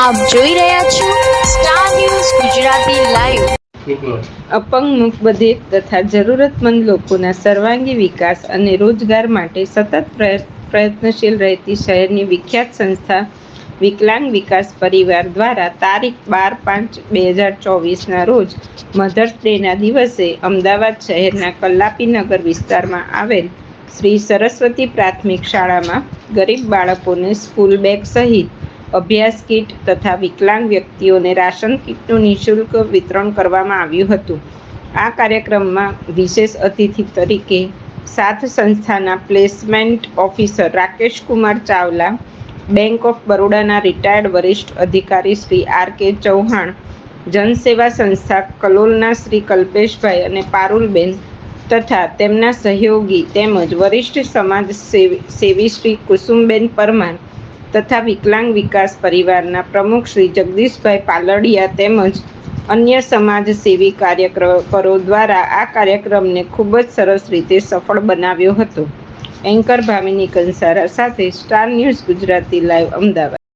આપ જોઈ રહ્યા છો સ્ટાર ન્યૂઝ ગુજરાતી લાઈવ અપંગ મુખબધિર તથા જરૂરતમંદ લોકોના સર્વાંગી વિકાસ અને રોજગાર માટે સતત પ્રય- પ્રયત્નશીલ રહેતી શહેરની વિખ્યાત સંસ્થા વિકલાંગ વિકાસ પરિવાર દ્વારા તારીખ બાર પાંચ બે હજાર ચોવીસના રોજ મધર્સ ડેના દિવસે અમદાવાદ શહેરના કલ્લાપીનગર વિસ્તારમાં આવેલ શ્રી સરસ્વતી પ્રાથમિક શાળામાં ગરીબ બાળકોને સ્કૂલ બેગ સહિત અભ્યાસ કીટ તથા વિકલાંગ વ્યક્તિઓને રાશન કીટનું નિઃશુલ્ક વિતરણ કરવામાં આવ્યું હતું. આ કાર્યક્રમમાં વિશેષ અતિથિ તરીકે સાથ સંસ્થાના placement officer Rakesh Kumar Chawla, bank of બરોડાના retired વરિષ્ઠ અધિકારી શ્રી આર કે ચૌહાણ, જનસેવા સંસ્થા કલોલના શ્રી કલ્પેશભાઈ અને પારુલબેન તથા તેમના સહયોગી તેમજ વરિષ્ઠ સમાજ સેવી સેવી શ્રી કુસુમબેન પરમાર તથા વિકલાંગ વિકાસ પરિવારના પ્રમુખ શ્રી જગદીશભાઈ પાલડિયા તેમજ અન્ય સમાજ સેવી કાર્યકરો દ્વારા આ કાર્યક્રમને ખૂબ જ સરસ રીતે સફળ બનાવ્યો હતો. એન્કર ભાવિની કંસારા સાથે Star News Gujarati live Ahmedabad.